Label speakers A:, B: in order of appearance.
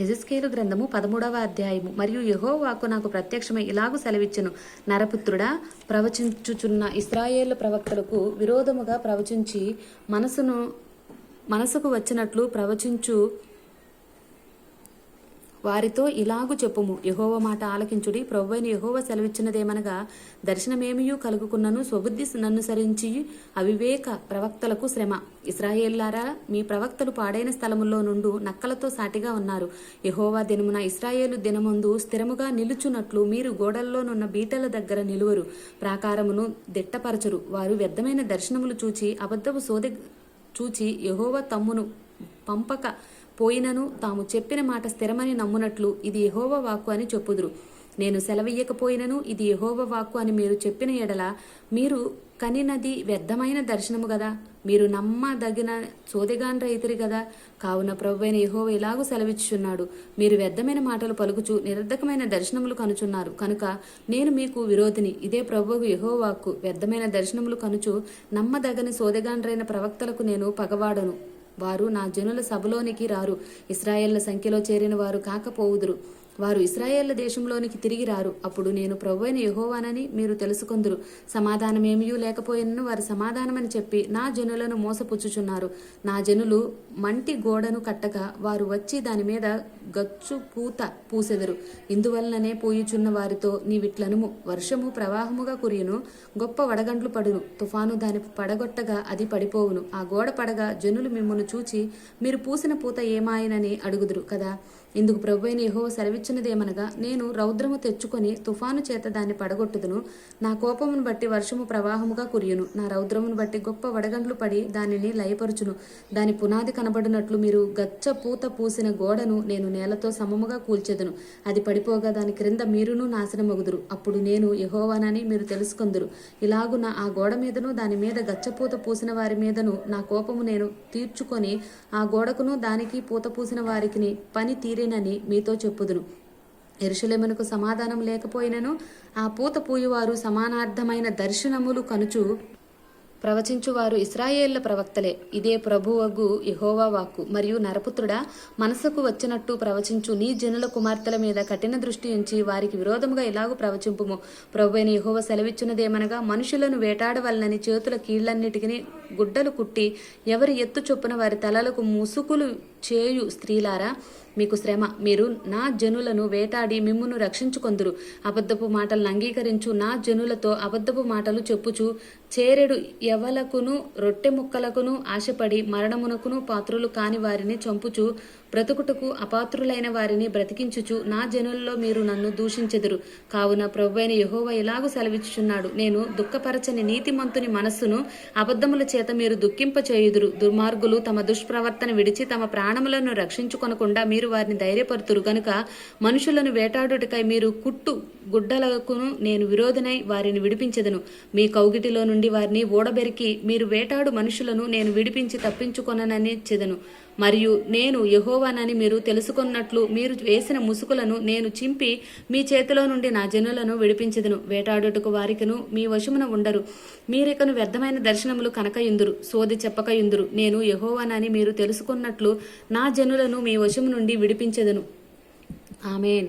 A: హెజస్కేలు గ్రంథము పదమూడవ అధ్యాయము. మరియు యహో నాకు ప్రత్యక్షమై ఇలాగు సెలవిచ్చెను. నరపుత్రుడా ప్రవచించుచున్న ఇస్రాయేలు ప్రవక్తలకు విరోధముగా ప్రవచించి మనసును మనసుకు వచ్చినట్లు ప్రవచించు వారితో ఇలాగు చెప్పుము. యహోవ మాట ఆలకించుడి. ప్రభువైన యహోవ సెలవిచ్చినదేమనగా దర్శనమేమియూ కలుగుకున్నను స్వబుద్ధి నన్నుసరించి అవివేక ప్రవక్తలకు శ్రమ. ఇస్రాయేల్లారా మీ ప్రవక్తలు పాడైన స్థలములో నుండు నక్కలతో సాటిగా ఉన్నారు. యహోవా దినమున ఇస్రాయేలు దినముందు స్థిరముగా నిలుచున్నట్లు మీరు గోడల్లోనున్న బీటల దగ్గర నిలువరు. ప్రాకారమును దిట్టపరచరు. వారు వ్యర్థమైన దర్శనములు చూచి అబద్ధపు సోదె చూచి యహోవ తమ్మును పంపక పోయినను తాము చెప్పిన మాట స్థిరమని నమ్మునట్లు ఇది యహోవ వాక్కు అని చెప్పుదురు. నేను సెలవియ్యకపోయినను ఇది యహోవ వాక్కు అని మీరు చెప్పిన ఎడల మీరు కనినది వ్యర్థమైన దర్శనము కదా మీరు నమ్మదగిన సోదెగాన్ రైతురి కదా కావున ప్రభువైన యహోవ ఇలాగూ సెలవిచ్చుచున్నాడు. మీరు వ్యర్థమైన మాటలు పలుకుచు నిరర్ధకమైన దర్శనములు కనుచున్నారు. కనుక నేను మీకు విరోధిని. ఇదే ప్రభువు యహోవాక్కు వ్యర్థమైన దర్శనములు కనుచు నమ్మదగని సోదెగాండ్రైన ప్రవక్తలకు నేను పగవాడను. వారు నా జనుల సభలోనికి రారు. ఇస్రాయేళ్ళ సంఖ్యలో చేరిన వారు కాకపోవుదురు. వారు ఇస్రాయేళ్ళ దేశంలోనికి తిరిగి రారు. అప్పుడు నేను ప్రభువైన యహోవానని మీరు తెలుసుకొందురు. సమాధానమేమియూ లేకపోయినను వారు సమాధానమని చెప్పి నా జనులను మోసపుచ్చుచున్నారు. నా జనులు మంటి గోడను కట్టగా వారు వచ్చి దాని మీద గచ్చు పూత పూసెదరు. ఇందువలననే పోయుచున్న వారితో నీవిట్లనుము. వర్షము ప్రవాహముగా కురియును. గొప్ప వడగండ్లు పడును. తుఫాను దాని పడగొట్టగా అది పడిపోవును. ఆ గోడ పడగా జనులు మిమ్మల్ని చూచి మీరు పూసిన పూత ఏమాయనని అడుగుదురు కదా? ఇందుకు ప్రభువైన యహో సెలవిచ్చినదేమనగా నేను రౌద్రము తెచ్చుకొని తుఫాను చేత దాన్ని పడగొట్టుదును. నా కోపమును బట్టి వర్షము ప్రవాహముగా కురియును. నా రౌద్రమును బట్టి గొప్ప వడగండ్లు పడి దానిని లయపరుచును. దాని పునాది కనబడినట్లు మీరు గచ్చ పూత పూసిన గోడను నేను నేలతో సమముగా కూల్చెదను. అది పడిపోగా దాని క్రింద మీరును నాశనమగుదురు. అప్పుడు నేను యహోవానని మీరు తెలుసుకుందురు. ఇలాగున ఆ గోడ మీదను దాని మీద గచ్చపూత పూసిన వారి మీదను నా కోపము నేను తీర్చుకొని ఆ గోడకును దానికి పూత పూసిన వారికి పని తీరేనని మీతో చెప్పుదును. ఎరుషులేమునకు సమాధానం లేకపోయినను ఆ పూత పూయువారు సమానార్థమైన దర్శనములు కనుచు ప్రవచించువారు ఇస్రాయేళ్ళ ప్రవక్తలే. ఇదే ప్రభువగు యహోవా వాక్కు. మరియు నరపుత్రుడా మనసుకు వచ్చినట్టు ప్రవచించు నీ జనుల కుమార్తెల మీద కఠిన దృష్టి ఉంచి వారికి విరోధముగా ఇలాగూ ప్రవచింపుము? ప్రభు అయిన యహోవ సెలవిచ్చినదేమనగా మనుషులను వేటాడవలనని చేతుల కీళ్ళన్నిటికీ గుడ్డలు కుట్టి ఎవరి ఎత్తు చొప్పున వారి తలలకు ముసుకులు చేయు స్త్రీలారా మీకు శ్రమ. మీరు నా జనులను వేటాడి మిమ్మును రక్షించుకొందురు. అబద్ధపు మాటలను అంగీకరించు నా జనులతో అబద్ధపు మాటలు చెప్పుచు చేరెడు ఎవలకును రొట్టె ముక్కలకును ఆశపడి మరణమునకును పాత్రులు కాని వారిని చంపుచు బ్రతుకుటకు అపాత్రులైన వారిని బ్రతికించుచు నా జనుల్లో మీరు నన్ను దూషించెదురు. కావున ప్రభువైన యహోవ ఇలాగు సెలవిచ్చుచున్నాడు? నేను దుఃఖపరచని నీతిమంతుని మనస్సును అబద్ధముల చేత మీరు దుఃఖింపచేయుదురు. దుర్మార్గులు తమ దుష్ప్రవర్తన విడిచి తమ ప్రాణ ప్రాణములను రక్షించుకొనకుండా మీరు వారిని ధైర్యపరుతురు గనుక మనుషులను వేటాడుటకై మీరు కుట్టు గుడ్డలకును నేను విరోధనై వారిని విడిపించెదను. మీ కౌగిటిలో నుండి వారిని ఓడబెరికి మీరు వేటాడు మనుషులను నేను విడిపించి తప్పించుకొననని చెదను. మరియు నేను యహోవానని మీరు తెలుసుకున్నట్లు మీరు వేసిన ముసుగులను నేను చింపి మీ చేతిలో నుండి నా జనులను విడిపించెదను. వేటాడుటకు వారికిను మీ వశమున ఉండరు. మీరికను వ్యర్థమైన దర్శనములు కనక ఇందురు సోది చెప్పక ఇందురు నేను యహోవానని మీరు తెలుసుకున్నట్లు నా జనులను మీ వశము నుండి విడిపించెదను. ఆమెన్.